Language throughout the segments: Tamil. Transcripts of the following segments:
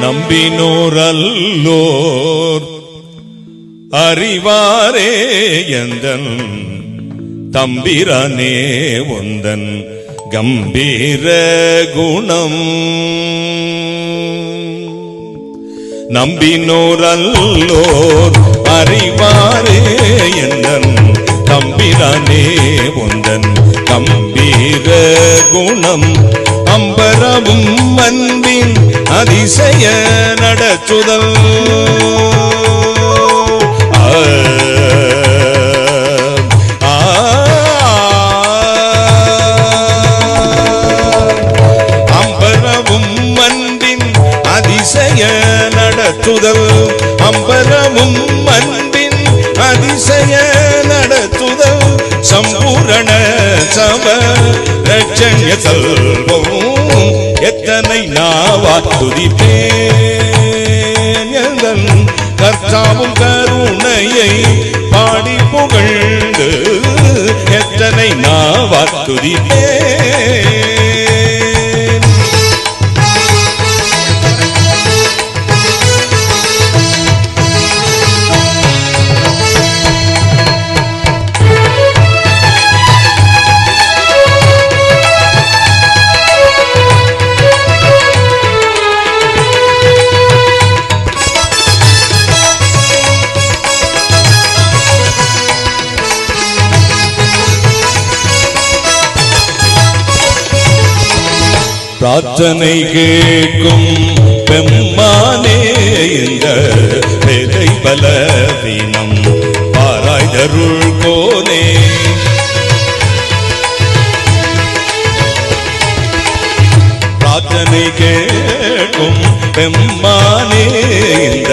நம்பினோரல்லோர் அறிவாரே எந்தன் தம்பிரானே உந்தன் கம்பீர குணம். நம்பினோரல்லோர் அறிவாரே எந்தன் தம்பிரானே உந்தன் கம்பீர குணம். அம்பரவும் அதிசய நடத்துதல் ஆ, அம்பரவும் அன்பின் அதிசய நடத்துதல் அம்பரமும் அன்பின் அதிசய நடத்துதல் சம்பூரண சம ரட்சண்ய செல்வம் எத்தனை நாவா துதிப்பேன் கர்த்தாவும் கருணையை பாடி புகழ்ந்து எத்தனை நாவா துதிப்பேன் பிரார்த்தனை கேட்கும் பெம்மானே இந்த பேதை பலவீனம். பாராய்தருள் கோனே. பிரார்த்தனை கேட்கும் பெம்மானே இந்த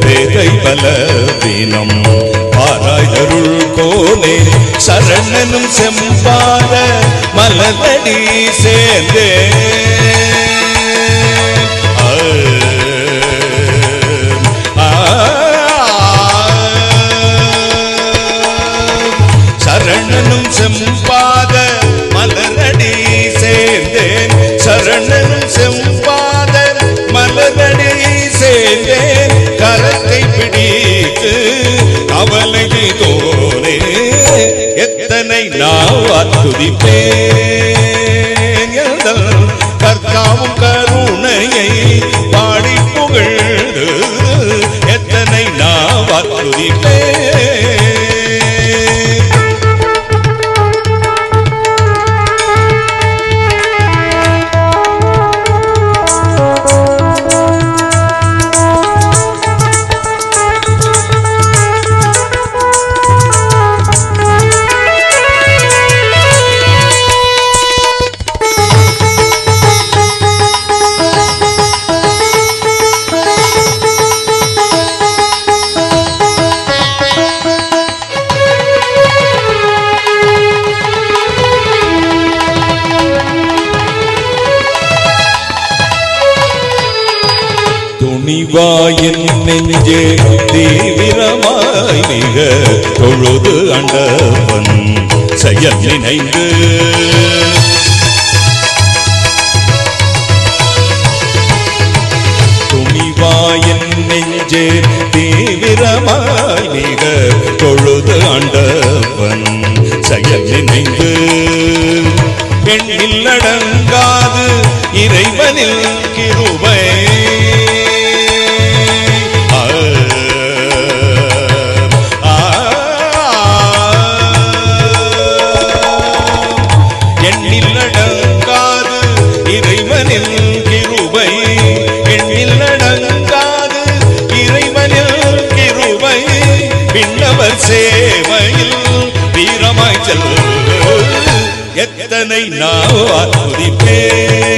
பேதை பலவீனம். பாராய்தருள் சரணனும் செம்பாத மலரடி சேர்ந்தே. சரணனும் செம்பாத நாவா துதிப்பேன் துணிவாயின் நெஞ்சே தீவிரமாய் மிக தொழுது அண்டவன் செயல் நினைந்து துணிவாயின் நெஞ்சே தீவிரமாய் மிக தொழுது ஆண்டவன் செயல் நினைந்து பெண்ணில் அடங்காது இறைவனில் கிருபை விண்ணவர் சேவையில் வீரமாய் செல்ல எத்தனை நாவார் துதிப்பேன்.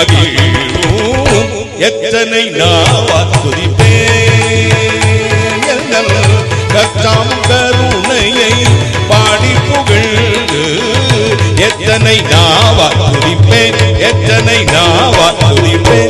மகிழும் எத்தனை நாவா துதிப்பேன் கத்தாம் கருணையை பாடி புகழ்ந்து. எத்தனை நாவா துதிப்பேன் எத்தனை நாவா துதிப்பேன்.